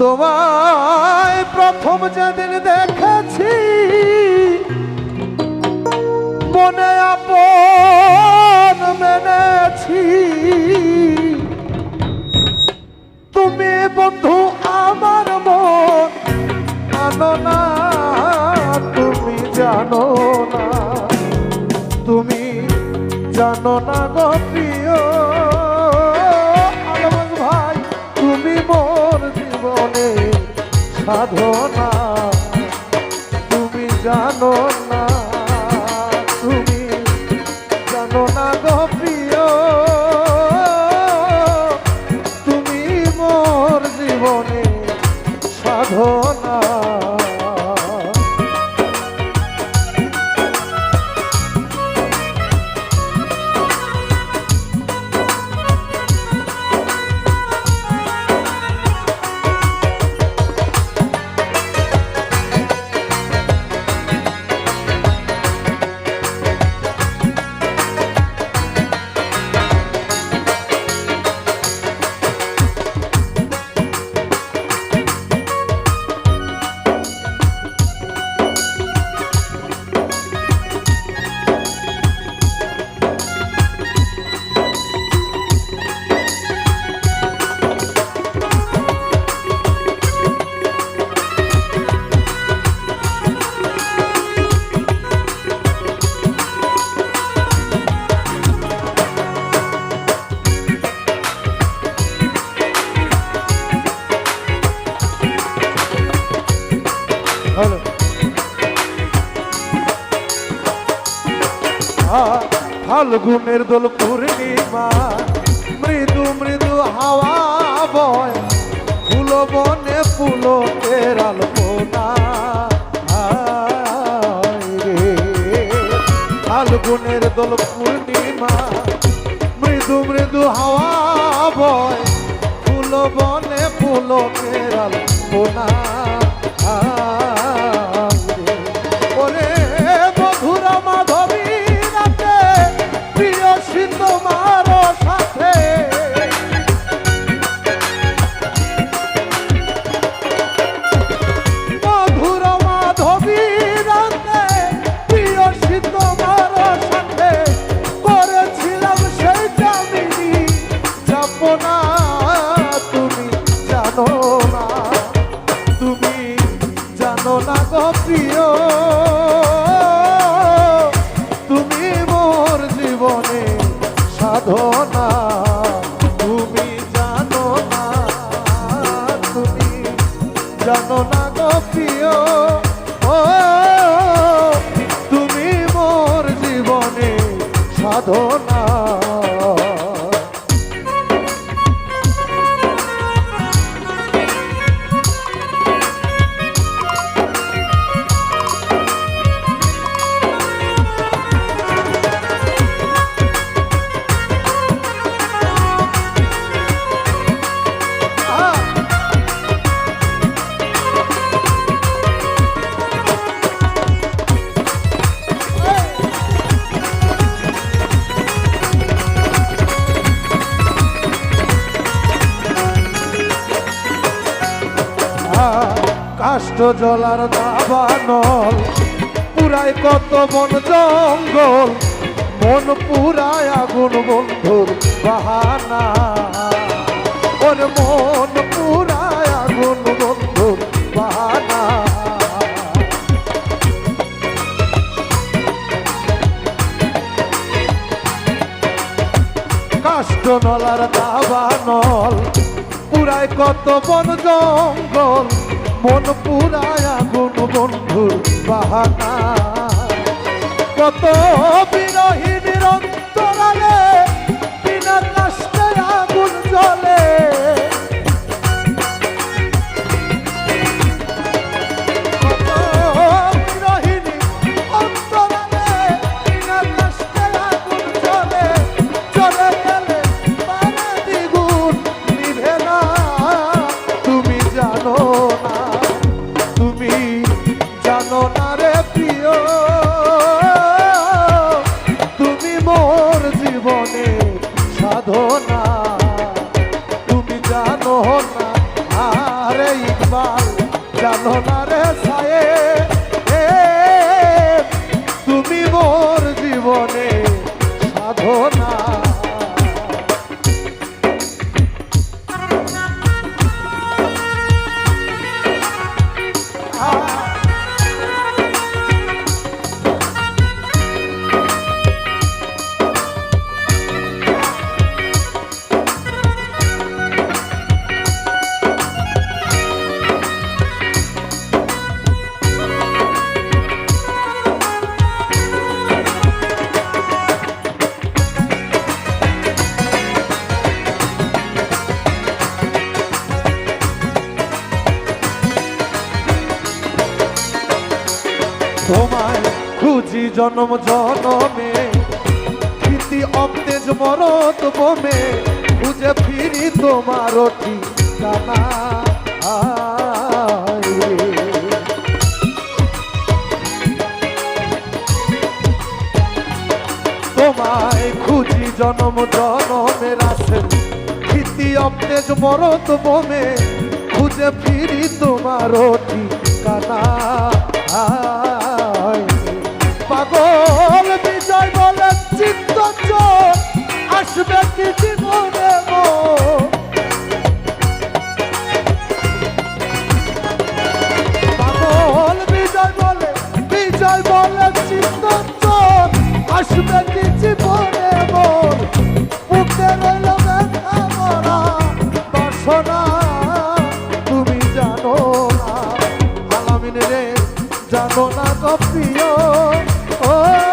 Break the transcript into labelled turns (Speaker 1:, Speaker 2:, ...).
Speaker 1: তোমায় প্রথম যেদিন দেখেছি, মনে আপন মেনেছি। তুমি বন্ধু আমার মন আনো না, তুমি জানো না। তুমি জানো না Lord. ফাল্গুনের দোল পূর্ণিমা। মৃদু মৃদু হাওয়া বয়, ফুল বনে ফুলকের আলপনা আয় রে। ফাল্গুনের দোল পূর্ণিমা। মৃদু মৃদু হাওয়া বয়, ফুল বনে ফুলকের আলপনা আয় কাষ্ট জলার দাবানল পুরায় কত মন জঙ্গল মন পুরায় আগুন বন্ধুর বাহানা। ওর মন কত বন জঙ্গল মন পুরায় আগুন বন্ধুর বাহানা। কত বিরহীর অন্তরালে খুঁজি জনম জনমে প্রীতি অন্তেজ মরত বোমে খুঁজে ফিরি তোমার। তোমায় খুঁজি জনম জনমের আসে ভীতি অপতেজ মরত বোমে খুঁজে ফিরি তোমার ঠিকানা আয়। পাগল বিজয় বলে চিত্ত আসবে কি জীবনে পাগল বিজয় বলে বিজয় বলে চিন্তন আসবে কি জীবনে মোর? বুকে রইল ব্যথা মরা তুমি জানো না, আলামিন জানো না গো প্রিয়